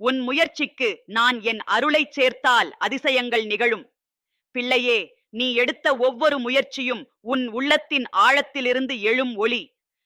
உன் முயற்சிக்கு நான் என் அருளைச் சேர்த்தால் அதிசயங்கள் நிகழும். பிள்ளையே நீ எடுத்த ஒவ்வொரு முயற்சியும் உன் உள்ளத்தின் ஆழத்திலிருந்து எழும் ஒளி.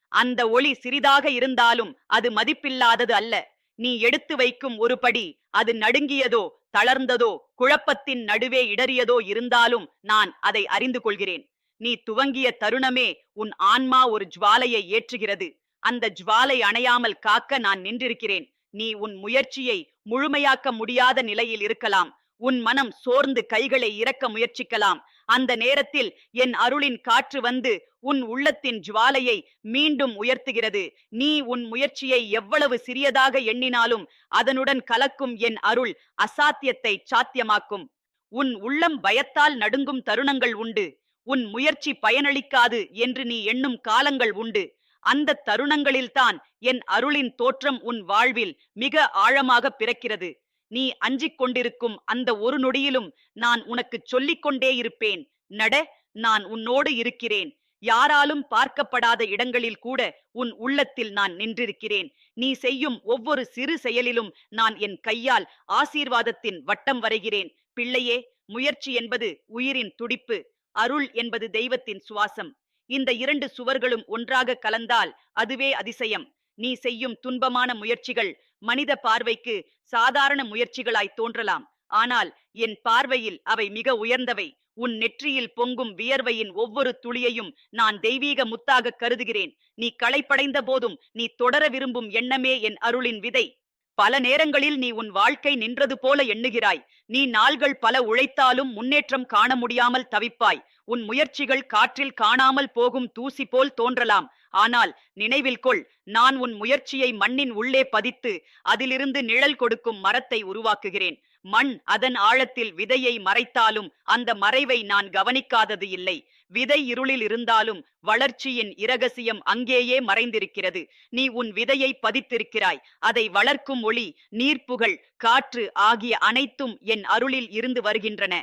அந்த ஒளி சிறிதாக இருந்தாலும் அது மதிப்பில்லாதது அல்ல. நீ எடுத்து வைக்கும் ஒரு படி அது நடுங்கியதோ தளர்ந்ததோ குழப்பத்தின் நடுவே இடறியதோ இருந்தாலும் நான் அதை அறிந்து கொள்கிறேன். நீ துவங்கிய தருணமே உன் ஆன்மா ஒரு ஜுவாலையை ஏற்றுகிறது. அந்த ஜுவாலை அணையாமல் காக்க நான் நின்றிருக்கிறேன். நீ உன் முயற்சியை முழுமையாக்க முடியாத நிலையில் இருக்கலாம். உன் மனம் சோர்ந்து கைகளை இறக்க முயற்சிக்கலாம். அந்த நேரத்தில் என் அருளின் காற்று வந்து உன் உள்ளத்தின் ஜுவாலையை மீண்டும் உயர்த்துகிறது. நீ உன் முயற்சியை எவ்வளவு சிறியதாக எண்ணினாலும் அதனுடன் கலக்கும் என் அருள் அசாத்தியத்தை சாத்தியமாக்கும். உன் உள்ளம் பயத்தால் நடுங்கும் தருணங்கள் உண்டு. உன் முயற்சி பயனளிக்காது என்று நீ எண்ணும் காலங்கள் உண்டு. அந்த தருணங்களில்தான் என் அருளின் தோற்றம் உன் வாழ்வில் மிக ஆழமாக பிறக்கிறது. நீ அஞ்சிக் கொண்டிருக்கும் அந்த ஒரு நொடியிலும் நான் உனக்கு சொல்லிக் கொண்டே இருப்பேன். நட நான் உன்னோடு இருக்கிறேன். யாராலும் பார்க்கப்படாத இடங்களில் கூட உன் உள்ளத்தில் நான் நின்றிருக்கிறேன். நீ செய்யும் ஒவ்வொரு சிறு செயலிலும் நான் என் கையால் ஆசீர்வாதத்தின் வட்டம் வரைகிறேன். பிள்ளையே முயற்சி என்பது உயிரின் துடிப்பு. அருள் என்பது தெய்வத்தின் சுவாசம். இந்த இரண்டு சுவர்களும் ஒன்றாக கலந்தால் அதுவே அதிசயம். நீ செய்யும் துன்பமான முயற்சிகள் மனித பார்வைக்கு சாதாரண முயற்சிகளாய் தோன்றலாம். ஆனால் என் பார்வையில் அவை மிக உயர்ந்தவை. உன் நெற்றியில் பொங்கும் வியர்வையின் ஒவ்வொரு துளியையும் நான் தெய்வீக முத்தாக கருதுகிறேன். நீ களைப்படைந்த போதும் நீ தொடர விரும்பும் எண்ணமே என் அருளின் விதை. பல நேரங்களில் நீ உன் வாழ்க்கை நின்றது போல எண்ணுகிறாய். நீ நாள்கள் பல உழைத்தாலும் முன்னேற்றம் காண முடியாமல் தவிப்பாய். உன் முயற்சிகள் காற்றில் காணாமல் போகும் தூசி போல் தோன்றலாம். ஆனால் நினைவில் கொள் நான் உன் முயற்சியை மண்ணின் உள்ளே பதித்து அதிலிருந்து நிழல் கொடுக்கும் மரத்தை உருவாக்குகிறேன். மண் அதன் ஆழத்தில் விதையை மறைத்தாலும் அந்த மறைவை நான் கவனிக்காதது இல்லை. விதை இருளில் இருந்தாலும் வளர்ச்சியின் இரகசியம் அங்கேயே மறைந்திருக்கிறது. நீ உன் விதையை பதித்திருக்கிறாய். அதை வளர்க்கும் ஒளி நீர்ப்புகழ் காற்று ஆகிய அனைத்தும் என் அருளில் இருந்து வருகின்றன.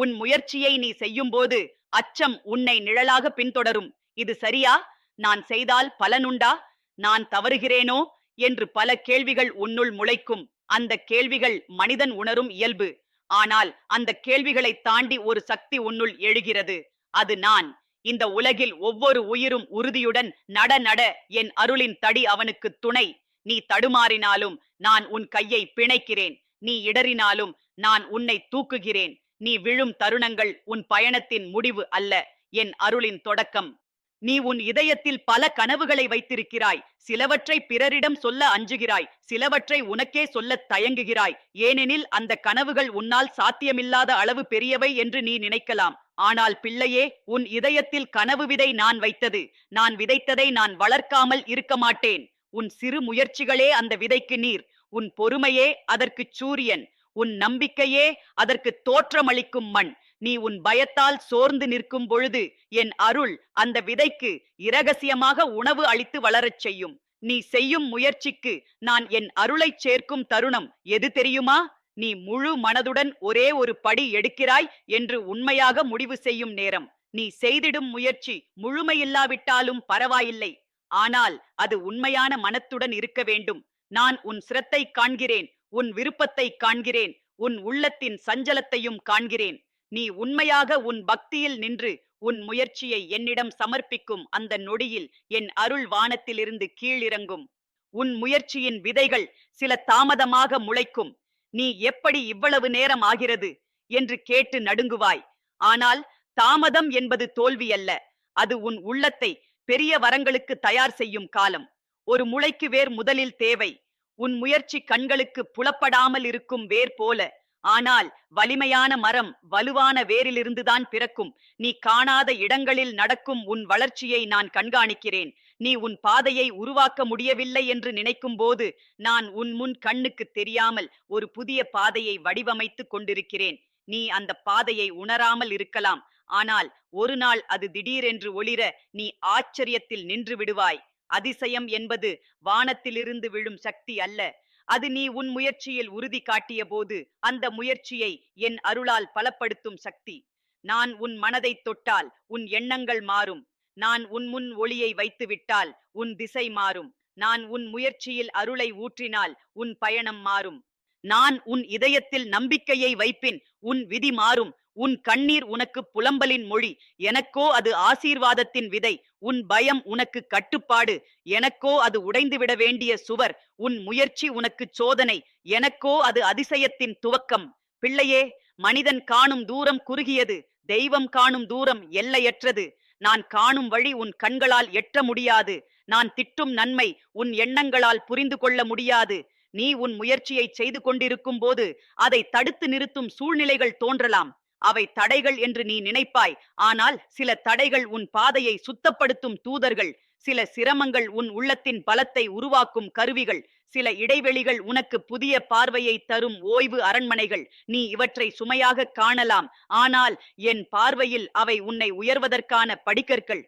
உன் முயற்சியை நீ செய்யும்போது அச்சம் உன்னை நிழலாக பின்தொடரும். இது சரியா? நான் செய்தால் பலனுண்டா நான் தவறுகிறேனோ? என்று பல கேள்விகள் உன்னுள் முளைக்கும். அந்த கேள்விகள் மனிதன் உணரும் இயல்பு. ஆனால் அந்த கேள்விகளை தாண்டி ஒரு சக்தி உன்னுள் எழுகிறது. அது நான். இந்த உலகில் ஒவ்வொரு உயிரும் உறுதியுடன் நட நட என் அருளின் தடி அவனுக்கு துணை. நீ தடுமாறினாலும் நான் உன் கையை பிணைக்கிறேன். நீ இடறினாலும் நான் உன்னை தூக்குகிறேன். நீ விழும் தருணங்கள் உன் பயணத்தின் முடிவு அல்ல என் அருளின் தொடக்கம். நீ உன் இதயத்தில் பல கனவுகளை வைத்திருக்கிறாய். சிலவற்றை பிறரிடம் சொல்ல அஞ்சுகிறாய். சிலவற்றை உனக்கே சொல்லத் தயங்குகிறாய். ஏனெனில் அந்த கனவுகள் உன்னால் சாத்தியமில்லாத அளவு பெரியவை என்று நீ நினைக்கலாம். ஆனால் பிள்ளையே உன் இதயத்தில் கனவு விதை நான் வைத்தது. நான் விதைத்ததை நான் வளர்க்காமல் இருக்க மாட்டேன். உன் சிறு முயற்சிகளே அந்த விதைக்கு நீர். உன் பொறுமையே அதற்குச் சூரியன். உன் நம்பிக்கையே அதற்கு தோற்றமளிக்கும் மண். நீ உன் பயத்தால் சோர்ந்து நிற்கும் பொழுது என் அருள் அந்த விதைக்கு இரகசியமாக உணவு அளித்து வளரச் செய்யும். நீ செய்யும் முயற்சிக்கு நான் என் அருளைச் சேர்க்கும் தருணம் எது தெரியுமா? நீ முழு மனதுடன் ஒரே ஒரு படி எடுக்கிறாய் என்று உண்மையாக முடிவு செய்யும் நேரம். நீ செய்திடும் முயற்சி முழுமையில்லாவிட்டாலும் பரவாயில்லை. ஆனால் அது உண்மையான மனத்துடன் இருக்க வேண்டும். நான் உன் சிரத்தை காண்கிறேன். உன் விருப்பத்தை காண்கிறேன். உன் உள்ளத்தின் சஞ்சலத்தையும் காண்கிறேன். நீ உண்மையாக உன் பக்தியில் நின்று உன் முயற்சியை என்னிடம் சமர்ப்பிக்கும் அந்த நொடியில் என் அருள் வானத்திலிருந்து கீழிறங்கும். உன் முயற்சியின் விதைகள் சில தாமதமாக முளைக்கும். நீ எப்படி இவ்வளவு நேரம் ஆகிறது? என்று கேட்டு நடுங்குவாய். ஆனால் தாமதம் என்பது தோல்வி அல்ல. அது உன் உள்ளத்தை பெரிய வரங்களுக்கு தயார் செய்யும் காலம். ஒரு முளைக்கு வேர் முதலில் தேவை. உன் முயற்சி கண்களுக்கு புலப்படாமல் இருக்கும் வேர் போல. ஆனால் வலிமையான மரம் வலுவான வேரிலிருந்துதான் பிறக்கும். நீ காணாத இடங்களில் நடக்கும் உன் வளர்ச்சியை நான் கண்காணிக்கிறேன். நீ உன் பாதையை உருவாக்க முடியவில்லை என்று நினைக்கும் போது நான் உன் முன் கண்ணுக்கு தெரியாமல் ஒரு புதிய பாதையை வடிவமைத்துக் கொண்டிருக்கிறேன். நீ அந்த பாதையை உணராமல் இருக்கலாம். ஆனால் ஒரு நாள் அது திடீரென்று ஒளிர நீ ஆச்சரியத்தில் நின்று விடுவாய். அதிசயம் என்பது வானத்திலிருந்து விழும் சக்தி அல்ல. அது நீ உன் முயற்சியில் உறுதி காட்டிய போது அந்த முயற்சியை என் அருளால் பலப்படுத்தும் சக்தி. நான் உன் மனதை தொட்டால் உன் எண்ணங்கள் மாறும். நான் உன் முன் ஒளியை வைத்துவிட்டால் உன் திசை மாறும். நான் உன் முயற்சியில் அருளை ஊற்றினால் உன் பயணம் மாறும். நான் உன் இதயத்தில் நம்பிக்கையை வைப்பின் உன் விதி மாறும். உன் கண்ணீர் உனக்கு புலம்பலின் மொழி. எனக்கோ அது ஆசீர்வாதத்தின் விதை. உன் பயம் உனக்கு கட்டுப்பாடு. எனக்கோ அது உடைந்துவிட வேண்டிய சுவர். உன் முயற்சி உனக்கு சோதனை. எனக்கோ அது அதிசயத்தின் துவக்கம். பிள்ளையே மனிதன் காணும் தூரம் குறுகியது. தெய்வம் காணும் தூரம் எல்லையற்றது. நான் காணும் வழி உன் கண்களால் எட்ட முடியாது. நான் திட்டும் நன்மை உன் எண்ணங்களால் புரிந்து கொள்ள முடியாது. நீ உன் முயற்சியை செய்து கொண்டிருக்கும் போது அதை தடுத்து நிறுத்தும் சூழ்நிலைகள் தோன்றலாம். அவை தடைகள் என்று நீ நினைப்பாய். ஆனால் சில தடைகள் உன் பாதையை சுத்தப்படுத்தும் தூதர்கள் சில சிரமங்கள் உன் உள்ளத்தின் பலத்தை உருவாக்கும் கருவிகள் சில இடைவெளிகள் உனக்கு புதிய பார்வையை தரும் ஓய்வு அரண்மனைகள். நீ இவற்றை சுமையாக காணலாம். ஆனால் என் பார்வையில் அவை உன்னை உயர்வதற்கான படிக்கற்கள்.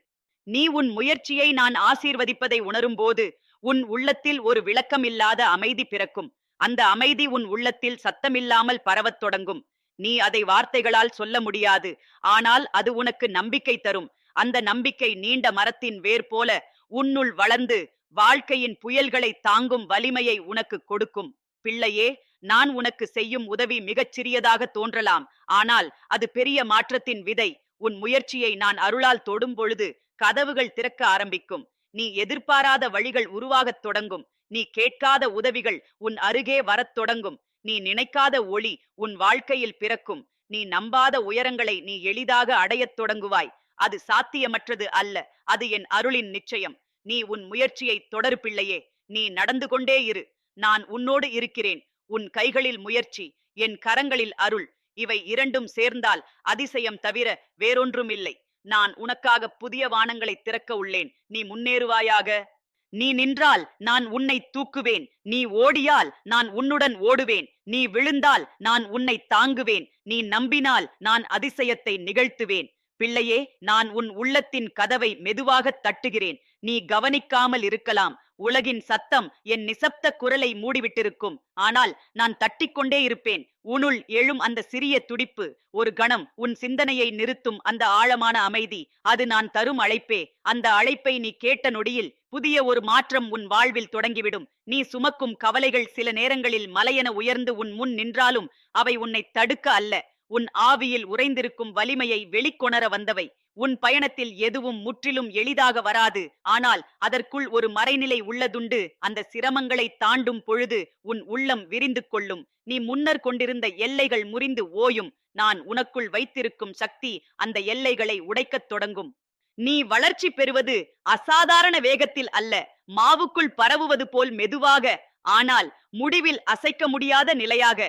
நீ உன் முயற்சியை நான் ஆசீர்வதிப்பதை உணரும்போது உன் உள்ளத்தில் ஒரு விளக்கமில்லாத அமைதி பிறக்கும். அந்த அமைதி உன் உள்ளத்தில் சத்தமில்லாமல் பரவத் தொடங்கும். நீ அதை வார்த்தைகளால் சொல்ல முடியாது. ஆனால் அது உனக்கு நம்பிக்கை தரும். அந்த நம்பிக்கை நீண்ட மரத்தின் வேர் போல உன்னுள் வளர்ந்து வாழ்க்கையின் புயல்களை தாங்கும் வலிமையை உனக்கு கொடுக்கும். பிள்ளையே நான் உனக்கு செய்யும் உதவி மிகச் சிறியதாக தோன்றலாம். ஆனால் அது பெரிய மாற்றத்தின் விதை. உன் முயற்சியை நான் அருளால் தொடும் பொழுது கதவுகள் திறக்க ஆரம்பிக்கும். நீ எதிர்பாராத வழிகள் உருவாகத் தொடங்கும். நீ கேட்காத உதவிகள் உன் அருகே வரத் தொடங்கும். நீ நினைக்காத ஒளி உன் வாழ்க்கையில் பிறக்கும். நீ நம்பாத உயரங்களை நீ எளிதாக அடையத் தொடங்குவாய். அது சாத்தியமற்றது அல்ல. அது என் அருளின் நிச்சயம். நீ உன் முயற்சியை தொடரு பிள்ளையே. நீ நடந்து கொண்டே இரு. நான் உன்னோடு இருக்கிறேன். உன் கைகளில் முயற்சி என் கரங்களில் அருள். இவை இரண்டும் சேர்ந்தால் அதிசயம் தவிர வேறொன்றுமில்லை. நான் உனக்காக புதிய வானங்களை திறக்க உள்ளேன். நீ முன்னேறுவாயாக. நீ நின்றால் நான் உன்னை தூக்குவேன். நீ ஓடியால் நான் உன்னுடன் ஓடுவேன். நீ விழுந்தால் நான் உன்னை தாங்குவேன். நீ நம்பினால் நான் அதிசயத்தை நிகழ்த்துவேன். பிள்ளையே நான் உன் உள்ளத்தின் கதவை மெதுவாக தட்டுகிறேன். நீ கவனிக்காமல் இருக்கலாம். உலகின் சத்தம் என் நிசப்த குரலை மூடிவிட்டிருக்கும். ஆனால் நான் தட்டிக்கொண்டே இருப்பேன். உனுள் எழும் அந்த சிறிய துடிப்பு. ஒரு கணம் உன் சிந்தனையை நிறுத்தும் அந்த ஆழமான அமைதி. அது நான் தரும் அழைப்பே. அந்த அழைப்பை நீ கேட்ட நொடியில் புதிய ஒரு மாற்றம் உன் வாழ்வில் தொடங்கிவிடும். நீ சுமக்கும் கவலைகள் சில நேரங்களில் மலையென உயர்ந்து உன் முன் நின்றாலும் அவை உன்னை தடுக்க அல்ல. உன் ஆவியில் உறைந்திருக்கும் வலிமையை வெளிக்கொணர வந்தவை. உன் பயணத்தில் எதுவும் முற்றிலும் எளிதாக வராது. ஆனால் அதற்குள் ஒரு மறைநிலை உள்ளதுண்டு. அந்த சிரமங்களை தாண்டும் பொழுது உன் உள்ளம் விரிந்து கொள்ளும். நீ முன்னர் கொண்டிருந்த எல்லைகள் முறிந்து ஓயும். நான் உனக்குள் வைத்திருக்கும் சக்தி அந்த எல்லைகளை உடைக்கத் தொடங்கும். நீ வளர்ச்சி பெறுவது அசாதாரண வேகத்தில் அல்ல. மாவுக்குள் பரவுவது போல் மெதுவாக. ஆனால் முடிவில் அசைக்க முடியாத நிலையாக.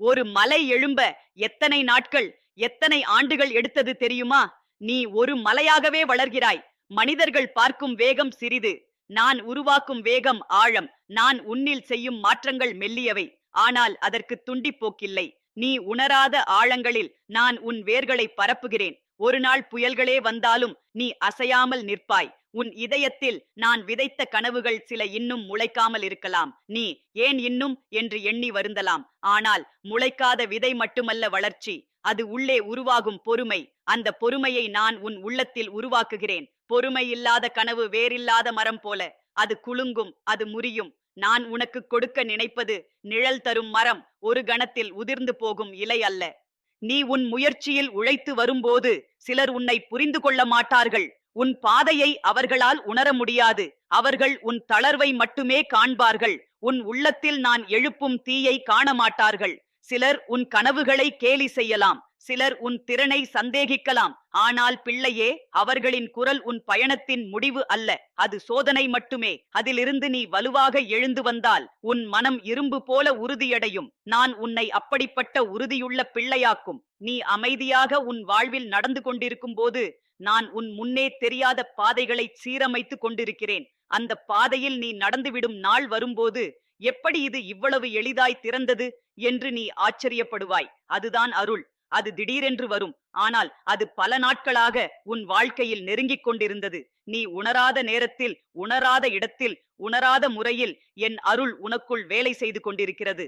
ஒரு மலை எழும்ப எத்தனை நாட்கள் எத்தனை ஆண்டுகள் எடுத்தது தெரியுமா? நீ ஒரு மலையாகவே வளர்கிறாய். மனிதர்கள் பார்க்கும் வேகம் சிறிது. நான் உருவாக்கும் வேகம் ஆழம். நான் உன்னில் செய்யும் மாற்றங்கள் மெல்லியவை. ஆனால் அதற்கு துண்டிப்போக்கில்லை நீ உணராத ஆழங்களில் நான் உன் வேர்களை பரப்புகிறேன். ஒரு நாள் புயல்களே வந்தாலும் நீ அசையாமல் நிற்பாய். உன் இதயத்தில் நான் விதைத்த கனவுகள் சில இன்னும் முளைக்காமல் இருக்கலாம். நீ ஏன் இன்னும்? என்று எண்ணி வருந்தலாம். ஆனால் முளைக்காத விதை மட்டுமல்ல வளர்ச்சி. அது உள்ளே உருவாகும் பொறுமை. அந்த பொறுமையை நான் உன் உள்ளத்தில் உருவாக்குகிறேன். பொறுமை இல்லாத கனவு வேறில்லாத மரம் போல. அது குலுங்கும் அது முறியும். நான் உனக்கு கொடுக்க நினைப்பது நிழல் தரும் மரம். ஒரு கணத்தில் உதிர்ந்து போகும் இலை அல்ல. நீ உன் முயற்சியில் உழைத்து வரும்போது சிலர் உன்னை புரிந்து கொள்ள மாட்டார்கள். உன் பாதையை அவர்களால் உணர முடியாது. அவர்கள் உன் தளர்வை மட்டுமே காண்பார்கள். உன் உள்ளத்தில் நான் எழுப்பும் தீயை காண மாட்டார்கள். சிலர் உன் கனவுகளை கேலி செய்யலாம் சிலர் உன் திறனை சந்தேகிக்கலாம். ஆனால் பிள்ளையே அவர்களின் குரல் உன் பயணத்தின் முடிவு அல்ல அது சோதனை மட்டுமே. அதிலிருந்து நீ வலுவாக எழுந்து வந்தால் உன் மனம் இரும்பு போல உறுதியடையும். நான் உன்னை அப்படிப்பட்ட உறுதியுள்ள பிள்ளையாக்கும். நீ அமைதியாக உன் வாழ்வில் நடந்து கொண்டிருக்கும் போது நான் உன் முன்னே தெரியாத பாதைகளை சீரமைத்து கொண்டிருக்கிறேன். அந்த பாதையில் நீ நடந்துவிடும் நாள் வரும்போது எப்படி இது இவ்வளவு எளிதாய் திறந்தது என்று நீ ஆச்சரியப்படுவாய். அதுதான் அருள். அது திடீரென்று வரும். ஆனால் அது பல நாட்களாக உன் வாழ்க்கையில் நெருங்கிக் கொண்டிருந்தது. நீ உணராத நேரத்தில் உணராத இடத்தில் உணராத முறையில் என் அருள் உனக்குள் வேலை செய்து கொண்டிருக்கிறது.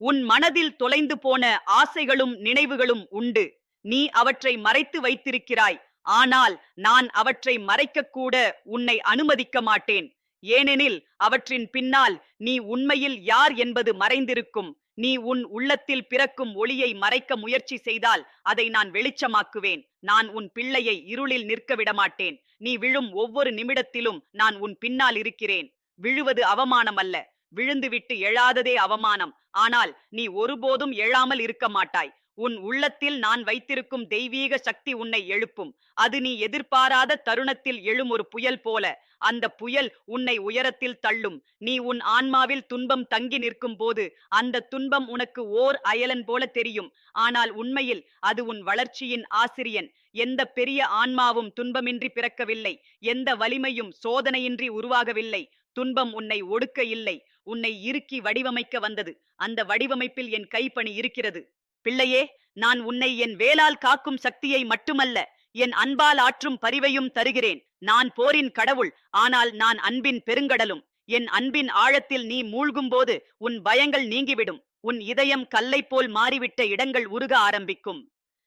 உன் மனதில் தொலைந்து போன ஆசைகளும் நினைவுகளும் உண்டு. நீ அவற்றை மறைத்து வைத்திருக்கிறாய். ஆனால் நான் அவற்றை மறைக்கக் கூட உன்னை அனுமதிக்க மாட்டேன். ஏனெனில் அவற்றின் பின்னால் நீ உண்மையில் யார் என்பது மறைந்திருக்கும். நீ உன் உள்ளத்தில் பிறக்கும் ஒளியை மறைக்க முயற்சி செய்தால் அதை நான் வெளிச்சமாக்குவேன். நான் உன் பிள்ளையை இருளில் நிற்க விடமாட்டேன். நீ விழும் ஒவ்வொரு நிமிடத்திலும் நான் உன் பின்னால் இருக்கிறேன். விழுவது அவமானம் அல்ல விழுந்துவிட்டு எழாததே அவமானம். ஆனால் நீ ஒருபோதும் எழாமல் இருக்க மாட்டாய். உன் உள்ளத்தில் நான் வைத்திருக்கும் தெய்வீக சக்தி உன்னை எழுப்பும். அது நீ எதிர்பாராத தருணத்தில் எழும் ஒரு புயல் போல. அந்த புயல் உன்னை உயரத்தில் தள்ளும். நீ உன் ஆன்மாவில் துன்பம் தங்கி நிற்கும் போது அந்த துன்பம் உனக்கு ஓர் அயலன் போல தெரியும். ஆனால் உண்மையில் அது உன் வளர்ச்சியின் ஆசிரியன். எந்த பெரிய ஆன்மாவும் துன்பமின்றி பிறக்கவில்லை. எந்த வலிமையும் சோதனையின்றி உருவாகவில்லை. துன்பம் உன்னை ஒடுக்க இல்லை. உன்னை இறுக்கி வடிவமைக்க வந்தது. அந்த வடிவமைப்பில் என் கைப்பணி இருக்கிறது. பிள்ளையே நான் உன்னை என் வேலால் காக்கும் சக்தியை மட்டுமல்ல என் அன்பால் ஆற்றும் பரிவையும் தருகிறேன். நான் போரின் கடவுள் ஆனால் நான் அன்பின் பெருங்கடலும். என் அன்பின் ஆழத்தில் நீ மூழ்கும்போது உன் பயங்கள் நீங்கிவிடும். உன் இதயம் கல்லைப் போல் மாறிவிட்ட இடங்கள் உருக ஆரம்பிக்கும்.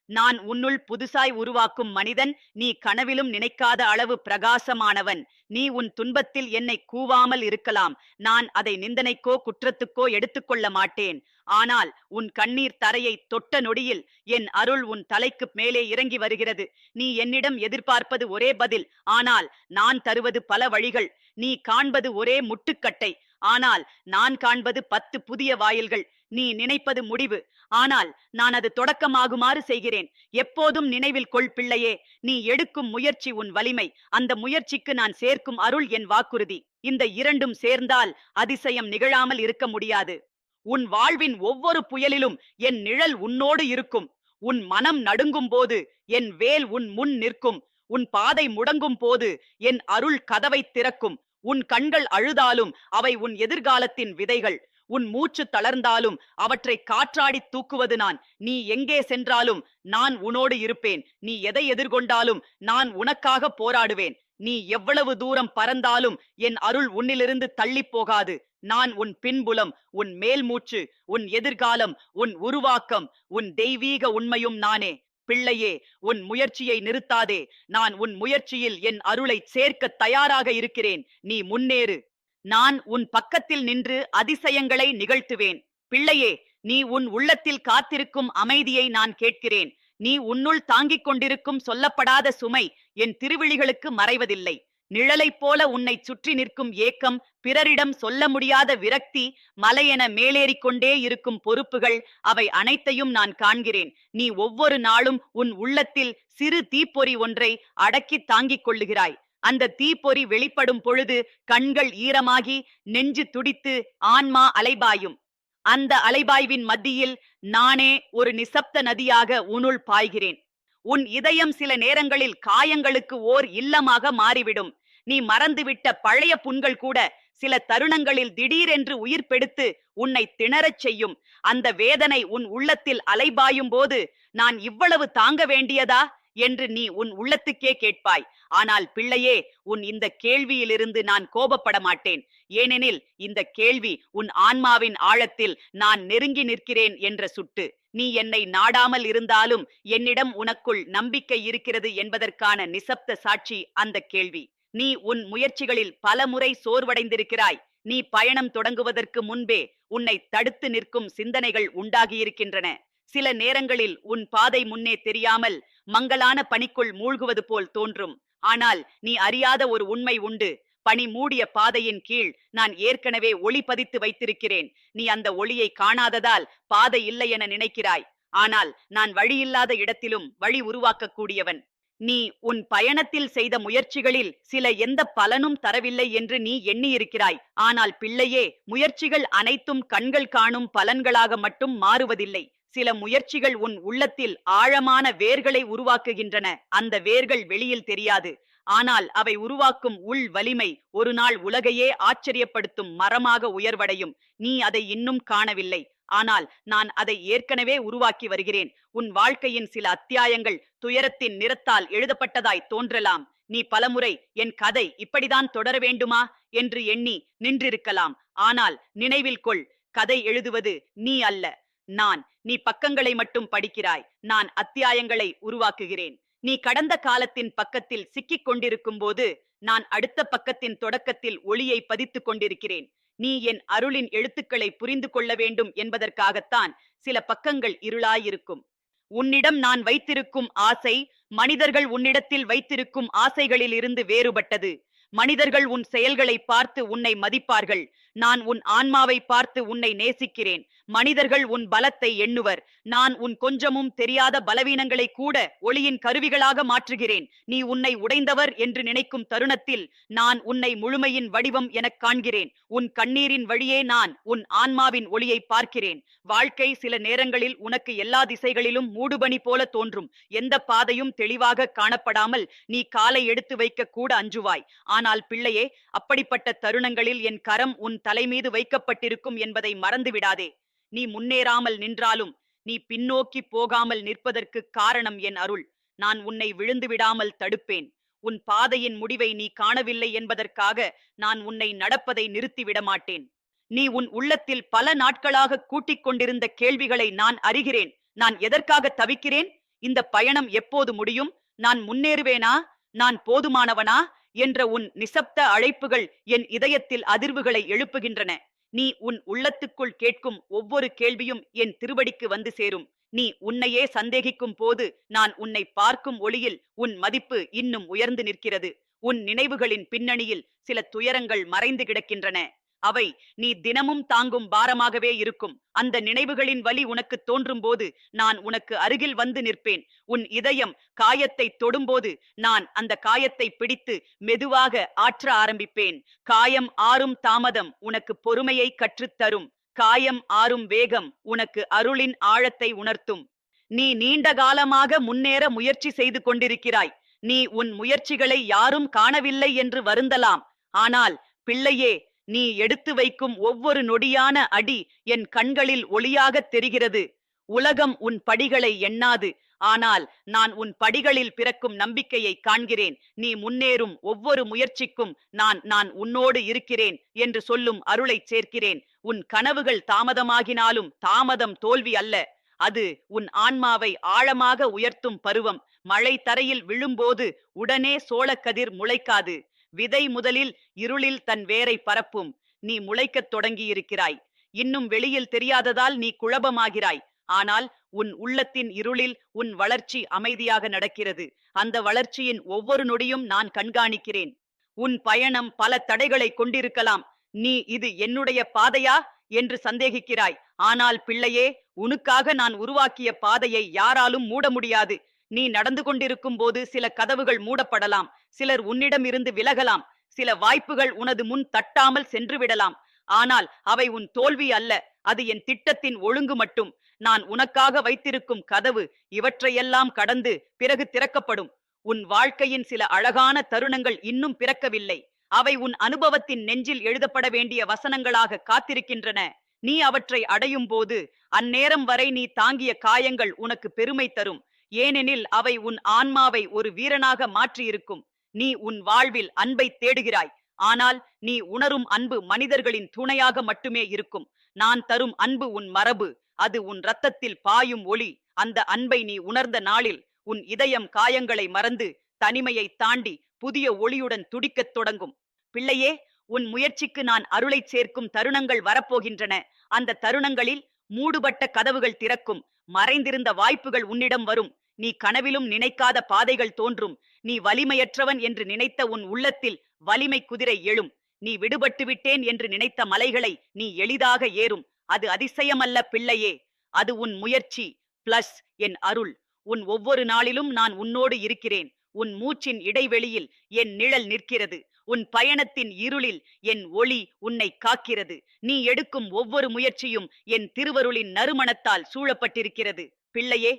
நான் உன்னுள் புதுசாய் உருவாக்கும் மனிதன் நீ கனவிலும் நினைக்காத அளவு பிரகாசமானவன். நீ உன் துன்பத்தில் என்னை கூவாமல் இருக்கலாம். நான் அதை நிந்தனைக்கோ குற்றத்துக்கோ எடுத்துக்கொள்ள மாட்டேன். ஆனால் உன் கண்ணீர் தரையை தொட்ட நொடியில் என் அருள் உன் தலைக்கு மேலே இறங்கி வருகிறது. நீ என்னிடம் எதிர்பார்ப்பது ஒரே பதில். ஆனால் நான் தருவது பல வழிகள். நீ காண்பது ஒரே முட்டுக்கட்டை. ஆனால் நான் காண்பது பத்து புதிய வாயில்கள். நீ நினைப்பது முடிவு. ஆனால் நான் அது தொடக்கமாகுமாறு செய்கிறேன். எப்போதும் நினைவில் கொள் பிள்ளையே. நீ எடுக்கும் முயற்சி உன் வலிமை. அந்த முயற்சிக்கு நான் சேர்க்கும் அருள் என் வாக்குறுதி. இந்த இரண்டும் சேர்ந்தால் அதிசயம் நிகழாமல் இருக்க முடியாது. உன் வாழ்வின் ஒவ்வொரு புயலிலும் என் நிழல் உன்னோடு இருக்கும். உன் மனம் நடுங்கும் போது என் வேல் உன் முன் நிற்கும். உன் பாதை முடங்கும் போது என் அருள் கதவை திறக்கும். உன் கண்கள் அழுதாலும் அவை உன் எதிர்காலத்தின் விதைகள். உன் மூச்சு தளர்ந்தாலும் அவற்றை காற்றாடி தூக்குவது நான். நீ எங்கே சென்றாலும் நான் உனோடு இருப்பேன். நீ எதை எதிர்கொண்டாலும் நான் உனக்காக போராடுவேன். நீ எவ்வளவு தூரம் பறந்தாலும் என் அருள் உன்னிலிருந்து தள்ளிப் போகாது. நான் உன் பின்புலம் உன் மேல் மூச்சு உன் எதிர்காலம் உன் உருவாக்கம் உன் தெய்வீக உண்மையும் நானே. பிள்ளையே உன் முயற்சியை நிறுத்தாதே. நான் உன் முயற்சியில் என் அருளை சேர்க்க தயாராக இருக்கிறேன். நீ முன்னேறு. நான் உன் பக்கத்தில் நின்று அதிசயங்களை நிகழ்த்துவேன். பிள்ளையே நீ உன் உள்ளத்தில் காத்திருக்கும் அமைதியை நான் கேட்கிறேன். நீ உன்னுள் தாங்கிக் கொண்டிருக்கும் சொல்லப்படாத சுமை என் திருவிழிகளுக்கு மறைவதில்லை. நிழலைப் போல உன்னை சுற்றி நிற்கும் ஏக்கம் பிறரிடம் சொல்ல முடியாத விரக்தி மலையென மேலேறிக் கொண்டே இருக்கும் பொறுப்புகள் அவை அனைத்தையும் நான் காண்கிறேன். நீ ஒவ்வொரு நாளும் உன் உள்ளத்தில் சிறு தீப்பொறி ஒன்றை அடக்கி தாங்கிக் கொள்ளுகிறாய். அந்த தீப்பொறி வெளிப்படும் பொழுது கண்கள் ஈரமாகி நெஞ்சு துடித்து ஆன்மா அலைபாயும். அந்த அலைபாய்வின் மத்தியில் நானே ஒரு நிசப்த நதியாக உனுள் பாய்கிறேன். உன் இதயம் சில நேரங்களில் காயங்களுக்கு ஓர் இல்லமாக மாறிவிடும். நீ மறந்துவிட்ட பழைய புண்கள் கூட சில தருணங்களில் திடீரென்று உயிர் பெடுத்து உன்னை திணறச் செய்யும். அந்த வேதனை உன் உள்ளத்தில் அலைபாயும் போது நான் இவ்வளவு தாங்க வேண்டியதா? என்று நீ உன் உள்ளத்துக்கே கேட்பாய். ஆனால் பிள்ளையே உன் இந்த கேள்வியிலிருந்து நான் கோபப்பட மாட்டேன். ஏனெனில் இந்த கேள்வி உன் ஆன்மாவின் ஆழத்தில் நான் நெருங்கி நிற்கிறேன் என்ற சுட்டு. நீ என்னை நாடாமல் இருந்தாலும் என்னிடம் உனக்குள் நம்பிக்கை இருக்கிறது என்பதற்கான நிசப்த சாட்சி அந்த கேள்வி. நீ உன் முயற்சிகளில் பலமுறை சோர்வடைந்திருக்கிறாய். நீ பயணம் தொடங்குவதற்கு முன்பே உன்னை தடுத்து நிற்கும் சிந்தனைகள் உண்டாகியிருக்கின்றன. சில நேரங்களில் உன் பாதை முன்னே தெரியாமல் மங்கலான பணிக்குள் மூழ்குவது போல் தோன்றும். ஆனால் நீ அறியாத ஒரு உண்மை உண்டு. பனி மூடிய பாதையின் கீழ் நான் ஏற்கனவே ஒளி பதித்து வைத்திருக்கிறேன். நீ அந்த ஒளியை காணாததால் பாதை இல்லை என நினைக்கிறாய். ஆனால் நான் வழியில்லாத இடத்திலும் வழி உருவாக்கக்கூடியவன். நீ உன் பயணத்தில் செய்த முயற்சிகளில் சில எந்த பலனும் தரவில்லை என்று நீ எண்ணியிருக்கிறாய். ஆனால் பிள்ளையே முயற்சிகள் அனைத்தும் கண்கள் காணும் பலன்களாக மட்டும் மாறுவதில்லை. சில முயற்சிகள் உன் உள்ளத்தில் ஆழமான வேர்களை உருவாக்குகின்றன. அந்த வேர்கள் வெளியில் தெரியாது. ஆனால் அவை உருவாக்கும் உள் வலிமை ஒரு நாள் உலகையே ஆச்சரியப்படுத்தும் மரமாக உயர்வடையும். நீ அதை இன்னும் காணவில்லை. ஆனால் நான் அதை ஏற்கனவே உருவாக்கி வருகிறேன். உன் வாழ்க்கையின் சில அத்தியாயங்கள் துயரத்தின் நிறத்தால் எழுதப்பட்டதாய் தோன்றலாம். நீ பலமுறை என் கதை இப்படிதான் தொடர வேண்டுமா? என்று எண்ணி நின்றிருக்கலாம். ஆனால் நினைவில் கொள் கதை எழுதுவது நீ அல்ல. நான் நீ பக்கங்களை மட்டும் படிக்கிறாய். நான் அத்தியாயங்களை உருவாக்குகிறேன். நீ கடந்த காலத்தின் பக்கத்தில் சிக்கிக் கொண்டிருக்கும் போது நான் அடுத்த பக்கத்தின் தொடக்கத்தில் ஒளியை பதித்துக் கொண்டிருக்கிறேன். நீ என் அருளின் எழுத்துக்களை புரிந்து கொள்ள வேண்டும் என்பதற்காகத்தான் சில பக்கங்கள் இருளாயிருக்கும். உன்னிடம் நான் வைத்திருக்கும் ஆசை மனிதர்கள் உன்னிடத்தில் வைத்திருக்கும் ஆசைகளில் இருந்து வேறுபட்டது. மனிதர்கள் உன் செயல்களை பார்த்து உன்னை மதிப்பார்கள். நான் உன் ஆன்மாவை பார்த்து உன்னை நேசிக்கிறேன். மனிதர்கள் உன் பலத்தை எண்ணுவர். நான் உன் கொஞ்சமும் தெரியாத பலவீனங்களை கூட ஒளியின் கருவிகளாக மாற்றுகிறேன். நீ உன்னை உடைந்தவர் என்று நினைக்கும் தருணத்தில் நான் உன்னை முழுமையின் வடிவம் எனக் காண்கிறேன். உன் கண்ணீரின் வழியே நான் உன் ஆன்மாவின் ஒளியை பார்க்கிறேன். வாழ்க்கை சில நேரங்களில் உனக்கு எல்லா திசைகளிலும் மூடுபனி போல தோன்றும். எந்த பாதையும் தெளிவாக காணப்படாமல் நீ காலை எடுத்து வைக்க கூட அஞ்சுவாய். ஆனால் பிள்ளையே அப்படிப்பட்ட தருணங்களில் என் கரம் உன் தலைமீது வைக்கப்பட்டிருக்கும் என்பதை மறந்து விடாதே நீ முன்னேறாமல் நின்றாலும் நீ பின்னோக்கி போகாமல் நிற்பதற்கு காரணம் என் அருள். நான் உன்னை விழுந்து விடாமல் தடுப்பேன். உன் பாதையின் முடிவை நீ காணவில்லை என்பதற்காக நான் உன்னை நடப்பதை நிறுத்திவிட மாட்டேன். நீ உன் உள்ளத்தில் பல நாட்களாக கூட்டிக் கொண்டிருந்த கேள்விகளை நான் அறிகிறேன். நான் எதற்காக தவிக்கிறேன்? இந்த பயணம் எப்போது முடியும்? நான் முன்னேறுவேனா? நான் போதுமானவனா? என்ற உன் நிசப்த அழைப்புகள் என் இதயத்தில் அதிர்வுகளை எழுப்புகின்றன. நீ உன் உள்ளத்துக்குள் கேட்கும் ஒவ்வொரு கேள்வியும் என் திருவடிக்கு வந்து சேரும். நீ உன்னையே சந்தேகிக்கும் போது நான் உன்னை பார்க்கும் ஒளியில் உன் மதிப்பு இன்னும் உயர்ந்து நிற்கிறது. உன் நினைவுகளின் பின்னணியில் சில துயரங்கள் மறைந்து கிடக்கின்றன. அவை நீ தினமும் தாங்கும் பாரமாகவே இருக்கும். அந்த நினைவுகளின் வலி உனக்கு தோன்றும் போது நான் உனக்கு அருகில் வந்து நிற்பேன். உன் இதயம் காயத்தை தொடும்போது நான் அந்த காயத்தை பிடித்து மெதுவாக ஆற்ற ஆரம்பிப்பேன். காயம் ஆறும் தாமதம் உனக்கு பொறுமையை கற்றுத்தரும். காயம் ஆறும் வேகம் உனக்கு அருளின் ஆழத்தை உணர்த்தும். நீ நீண்ட காலமாக முன்னேற முயற்சி செய்து கொண்டிருக்கிறாய். நீ உன் முயற்சிகளை யாரும் காணவில்லை என்று வருந்தலாம். ஆனால் பிள்ளையே நீ எடுத்து வைக்கும் ஒவ்வொரு நொடியான அடி என் கண்களில் ஒளியாகத் தெரிகிறது. உலகம் உன் படிகளை எண்ணாது. ஆனால் நான் உன் படிகளில் பிறக்கும் நம்பிக்கையை காண்கிறேன். நீ முன்னேறும் ஒவ்வொரு முயற்சிக்கும் நான் நான் உன்னோடு இருக்கிறேன் என்று சொல்லும் அருளைச் சேர்க்கிறேன். உன் கனவுகள் தாமதமாகினாலும் தாமதம் தோல்வி அல்ல. அது உன் ஆன்மாவை ஆழமாக உயர்த்தும் பருவம். மழை தரையில் விழும்போது உடனே சோளக்கதிர் முளைக்காது. விதை முதலில் இருளில் தன் வேரை பரப்பும். நீ முளைக்கத் தொடங்கியிருக்கிறாய். இன்னும் வெளியில் தெரியாததால் நீ குழப்பமாகிறாய். ஆனால் உன் உள்ளத்தின் இருளில் உன் வளர்ச்சி அமைதியாக நடக்கிறது. அந்த வளர்ச்சியின் ஒவ்வொரு நொடியும் நான் கண்காணிக்கிறேன். உன் பயணம் பல தடைகளை கொண்டிருக்கலாம். நீ இது என்னுடைய பாதையா? என்று சந்தேகிக்கிறாய். ஆனால் பிள்ளையே உனக்காக நான் உருவாக்கிய பாதையை யாராலும் மூட முடியாது. நீ நடந்து கொண்டிருக்கும் போது சில கதவுகள் மூடப்படலாம். சிலர் உன்னிடம் இருந்து விலகலாம். சில வாய்ப்புகள் உனது முன் தட்டாமல் சென்று விடலாம் ஆனால் அவை உன் தோல்வி அல்ல. அது என் திட்டத்தின் ஒழுங்கு மட்டும். நான் உனக்காக வைத்திருக்கும் கதவு இவற்றையெல்லாம் கடந்து பிறகு திறக்கப்படும். உன் வாழ்க்கையின் சில அழகான தருணங்கள் இன்னும் பிறக்கவில்லை. அவை உன் அனுபவத்தின் நெஞ்சில் எழுதப்பட வேண்டிய வசனங்களாக காத்திருக்கின்றன. நீ அவற்றை அடையும் போது அந்நேரம் வரை நீ தாங்கிய காயங்கள் உனக்கு பெருமை தரும். ஏனெனில் அவை உன் ஆன்மாவை ஒரு வீரனாக மாற்றியிருக்கும். நீ உன் வாழ்வில் அன்பை தேடுகிறாய். ஆனால் நீ உணரும் அன்பு மனிதர்களின் துணையாக மட்டுமே இருக்கும். நான் தரும் அன்பு உன் மரபு அது உன் ரத்தத்தில் பாயும் ஒளி. அந்த அன்பை நீ உணர்ந்த நாளில் உன் இதயம் காயங்களை மறந்து தனிமையை தாண்டி புதிய ஒளியுடன் துடிக்கத் தொடங்கும். பிள்ளையே உன் முயற்சிக்கு நான் அருளைச் சேர்க்கும் தருணங்கள் வரப்போகின்றன. அந்த தருணங்களில் மூடுபட்ட கதவுகள் திறக்கும். மறைந்திருந்த வாய்ப்புகள் உன்னிடம் வரும். நீ கனவிலும் நினைக்காத பாதைகள் தோன்றும். நீ வலிமையற்றவன் என்று நினைத்த உன் உள்ளத்தில் வலிமை குதிரை எழும். நீ விடுபட்டு விட்டேன் என்று நினைத்த மலைகளை நீ எளிதாக ஏறும். அது அதிசயமல்ல பிள்ளையே. அது உன் முயற்சி. பிளஸ் என் அருள். உன் ஒவ்வொரு நாளிலும் நான் உன்னோடு இருக்கிறேன். உன் மூச்சின் இடைவெளியில் என் நிழல் நிற்கிறது. உன் பயணத்தின் இருளில் என் ஒளி உன்னை காக்கிறது. நீ எடுக்கும் ஒவ்வொரு முயற்சியும் என் திருவருளின் நறுமணத்தால் சூழப்பட்டிருக்கிறது. பிள்ளையே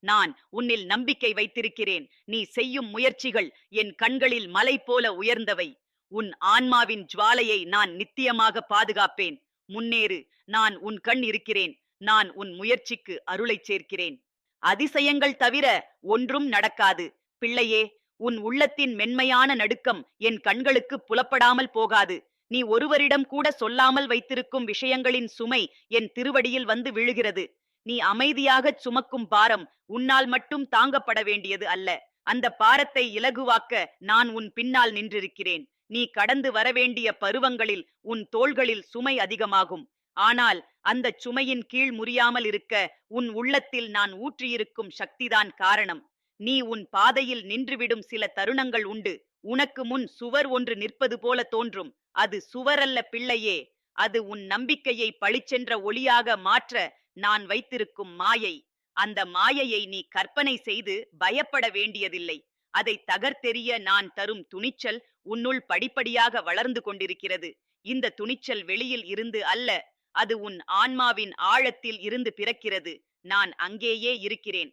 நான் உன்னில் நம்பிக்கை வைத்திருக்கிறேன். நீ செய்யும் முயற்சிகள் என் கண்களில் மலை போல உயர்ந்தவை. உன் ஆன்மாவின் ஜுவாலையை நான் நித்தியமாக பாதுகாப்பேன். முன்னேறு நான் உன் கண் இருக்கிறேன். நான் உன் முயற்சிக்கு அருளைச் சேர்க்கிறேன். அதிசயங்கள் தவிர ஒன்றும் நடக்காது. பிள்ளையே உன் உள்ளத்தின் மென்மையான நடுக்கம் என் கண்களுக்கு புலப்படாமல் போகாது. நீ ஒருவரிடம் கூட சொல்லாமல் வைத்திருக்கும் விஷயங்களின் சுமை என் திருவடியில் வந்து விழுகிறது. நீ அமைதியாகச் சுமக்கும் பாரம் உன்னால் மட்டும் தாங்கப்பட வேண்டியது அல்ல. அந்த பாரத்தை இலகுவாக்க நான் உன் பின்னால் நின்றிருக்கிறேன். நீ கடந்து வரவேண்டிய பருவங்களில் உன் தோள்களில் சுமை அதிகமாகும். ஆனால் அந்த சுமையின் கீழ் முறியாமல் இருக்க உன் உள்ளத்தில் நான் ஊற்றியிருக்கும் சக்திதான் காரணம். நீ உன் பாதையில் நின்றுவிடும் சில தருணங்கள் உண்டு. உனக்கு முன் சுவர் ஒன்று நிற்பது போல தோன்றும். அது சுவரல்ல பிள்ளையே. அது உன் நம்பிக்கையை பளிச்சென்ற ஒளியாக மாற்ற நான் வைத்திருக்கும் மாயை. அந்த மாயையை நீ கற்பனை செய்து பயப்பட வேண்டியதில்லை. அதை தகர்த்தெறிய நான் தரும் துணிச்சல் உன்னுள் படிப்படியாக வளர்ந்து கொண்டிருக்கிறது. இந்த துணிச்சல் வெளியில் இருந்து அல்ல அது உன் ஆன்மாவின் ஆழத்தில் இருந்து பிறக்கிறது. நான் அங்கேயே இருக்கிறேன்.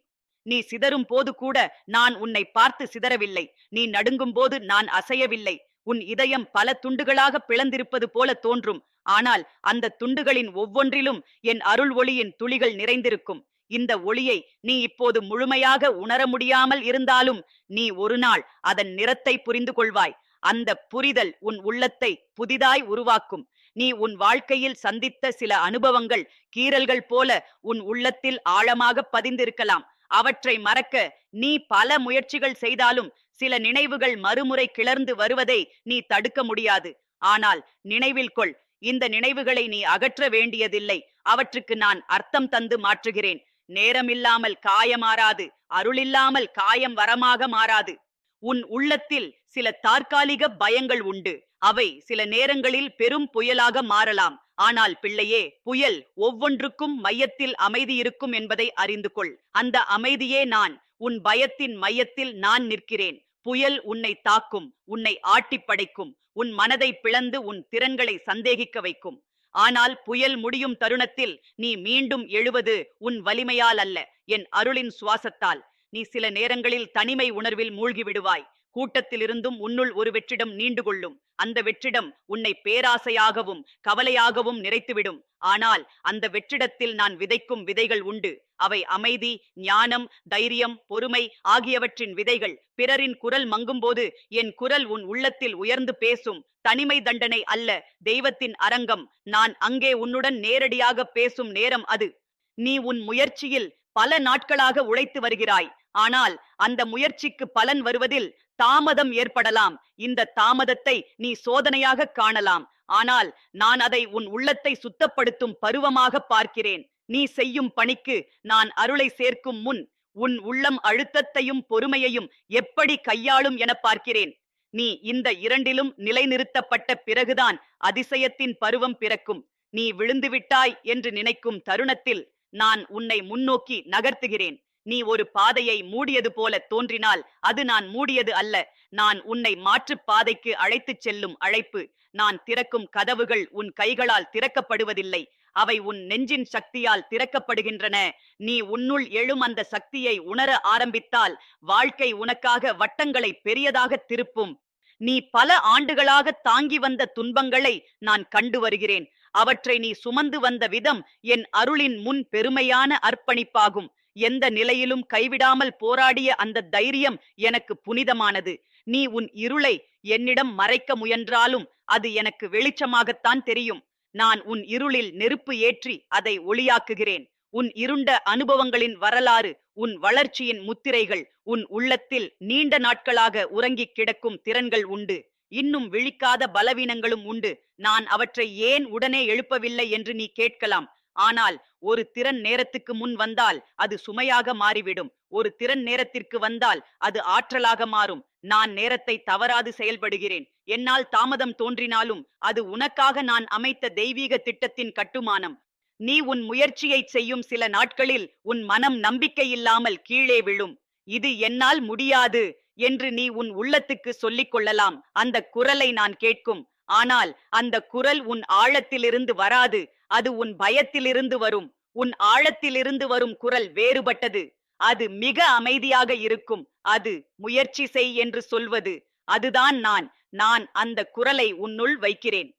நீ சிதறும் போது கூட நான் உன்னை பார்த்து சிதறவில்லை. நீ நடுங்கும் போது நான் அசையவில்லை. உன் இதயம் பல துண்டுகளாக பிளந்திருப்பது போல தோன்றும். ஆனால் அந்த துண்டுகளின் ஒவ்வொன்றிலும் என் அருள் ஒளியின் துளிகள் நிறைந்திருக்கும். இந்த ஒளியை நீ இப்போது முழுமையாக உணர முடியாமல் இருந்தாலும் நீ ஒரு நாள் அதன் நிறத்தை புரிந்து கொள்வாய். அந்த புரிதல் உன் உள்ளத்தை புதிதாய் உருவாக்கும். நீ உன் வாழ்க்கையில் சந்தித்த சில அனுபவங்கள் கீறல்கள் போல உன் உள்ளத்தில் ஆழமாக பதிந்திருக்கலாம். அவற்றை மறக்க நீ பல முயற்சிகள் செய்தாலும் சில நினைவுகள் மறுமுறை கிளர்ந்து வருவதை நீ தடுக்க முடியாது. ஆனால் நினைவில் கொள் இந்த நினைவுகளை நீ அகற்ற வேண்டியதில்லை. அவற்றுக்கு நான் அர்த்தம் தந்து மாற்றுகிறேன். நேரமில்லாமல் காயமாறாது அருளில்லாமல் காயம் வரமாக மாறாது. உன் உள்ளத்தில் சில தற்காலிக பயங்கள் உண்டு. அவை சில நேரங்களில் பெரும் புயலாக மாறலாம். ஆனால் பிள்ளையே புயல் ஒவ்வொன்றுக்கும் மையத்தில் அமைதி இருக்கும் என்பதை அறிந்து கொள். அந்த அமைதியே நான் உன் பயத்தின் மையத்தில் நான் நிற்கிறேன். புயல் உன்னை தாக்கும் உன்னை ஆட்டிப் படைக்கும் உன் மனதை பிளந்து உன் திறன்களை சந்தேகிக்க வைக்கும். ஆனால் புயல் முடியும் தருணத்தில் நீ மீண்டும் எழுவது உன் வலிமையால் அல்ல என் அருளின் சுவாசத்தால். நீ சில நேரங்களில் தனிமை உணர்வில் மூழ்கி விடுவாய் கூட்டத்திலிருந்தும் உன்னுள் ஒரு வெற்றிடம் நீண்டு கொள்ளும் அந்த வெற்றிடம் உன்னை பேராசையாகவும் கவலையாகவும் நிறைத்துவிடும். ஆனால் அந்த வெற்றிடத்தில் நான் விதைக்கும் விதைகள் உண்டு. அவை அமைதி ஞானம் தைரியம் பொறுமை ஆகியவற்றின் விதைகள். பிறரின் குரல் மங்கும்போது என் குரல் உன் உள்ளத்தில் உயர்ந்து பேசும். தனிமை தண்டனை அல்ல தெய்வத்தின் அரங்கம். நான் அங்கே உன்னுடன் நேரடியாக பேசும் நேரம் அது. நீ உன் முயற்சியில் பல நாட்களாக உழைத்து வருகிறாய். ஆனால் அந்த முயற்சிக்கு பலன் வருவதில் தாமதம் ஏற்படலாம். இந்த தாமதத்தை நீ சோதனையாக காணலாம். ஆனால் நான் அதை உன் உள்ளத்தை சுத்தப்படுத்தும் பருவமாக பார்க்கிறேன். நீ செய்யும் பணிக்கு நான் அருளை சேர்க்கும் முன் உன் உள்ளம் அழுத்தத்தையும் பொறுமையையும் எப்படி கையாளும் என பார்க்கிறேன். நீ இந்த இரண்டிலும் நிலைநிறுத்தப்பட்ட பிறகுதான் அதிசயத்தின் பருவம் பிறக்கும். நீ விழுந்துவிட்டாய் என்று நினைக்கும் தருணத்தில் நான் உன்னை முன்னோக்கி நகர்த்துகிறேன். நீ ஒரு பாதையை மூடியது போல தோன்றினால் அது நான் மூடியது அல்ல. நான் உன்னை மாற்றுப் பாதைக்கு அழைத்துச் செல்லும் அழைப்பு. நான் திறக்கும் கதவுகள் உன் கைகளால் திறக்கப்படுவதில்லை. அவை உன் நெஞ்சின் சக்தியால் திறக்கப்படுகின்றன. நீ உன்னுள் எழும் அந்த சக்தியை உணர ஆரம்பித்தால் வாழ்க்கை உனக்காக வட்டங்களை பெரியதாக திருப்பும். நீ பல ஆண்டுகளாக தாங்கி வந்த துன்பங்களை நான் கண்டு வருகிறேன். அவற்றை நீ சுமந்து வந்த விதம் என் அருளின் முன் பெருமையான அர்ப்பணிப்பாகும். எந்த நிலையிலும் கைவிடாமல் போராடிய அந்த தைரியம் எனக்கு புனிதமானது. நீ உன் இருளை என்னிடம் மறைக்க முயன்றாலும் அது எனக்கு வெளிச்சமாகத்தான் தெரியும். நான் உன் இருளில் நெருப்பு ஏற்றி அதை ஒளியாக்குகிறேன். உன் இருண்ட அனுபவங்களின் வரலாறு உன் வளர்ச்சியின் முத்திரைகள் உன் உள்ளத்தில் நீண்ட நாட்களாக உறங்கிக் கிடக்கும் திறன்கள் உண்டு. இன்னும் விழிக்காத பலவீனங்களும் உண்டு. நான் அவற்றை ஏன் உடனே எழுப்பவில்லை என்று நீ கேட்கலாம். ஆனால் ஒரு திறன் நேரத்துக்கு முன் வந்தால் அது சுமையாக மாறிவிடும். ஒரு திறன் நேரத்திற்கு வந்தால் அது ஆற்றலாக மாறும். நான் நேரத்தை தவறாது செயல்படுகிறேன். என்னால் தாமதம் தோன்றினாலும் அது உனக்காக நான் அமைத்த தெய்வீக திட்டத்தின் கட்டுமானம். நீ உன் முயற்சியை செய்யும் சில நாட்களில் உன் மனம் நம்பிக்கை இல்லாமல் கீழே விழும். இது என்னால் முடியாது என்று நீ உன் உள்ளத்துக்கு சொல்லிக் கொள்ளலாம். அந்த குரலை நான் கேட்கும். ஆனால் அந்த குரல் உன் ஆழத்திலிருந்து வராது. அது உன் பயத்திலிருந்து வரும். உன் ஆழத்திலிருந்து வரும் குரல் வேறுபட்டது. அது மிக அமைதியாக இருக்கும். அது முயற்சி செய் என்று சொல்வது. அதுதான் நான். நான் அந்த குரலை உன்னுள் வைக்கிறேன்.